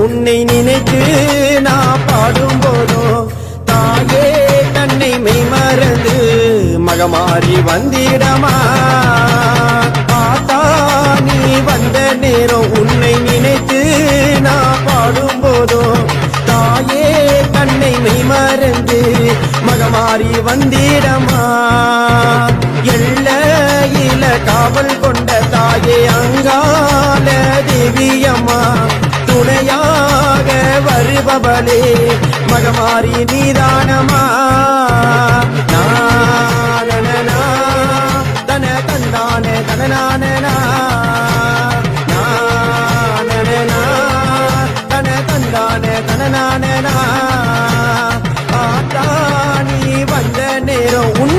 உன்னை நினைத்து நான் பாடும் போதும் தாயே தன்னை மெய்மறந்து மகமாறி வந்திடமா? ஆத்தா நீ வந்த நேரம் உன்னை நினைத்து நான் பாடும் போதும் தாயே தன்னை மெய்மறந்து மகமாறி வந்திடமா? காவல் கொண்ட தாயே அங்கால திவ்யம்மா துணையாக வருபவளே மகமாரி நீதானமா. நாரணனா தன தந்தான தனநானனா நாரணனா தன தந்தான நீ வந்த நேரம் உன்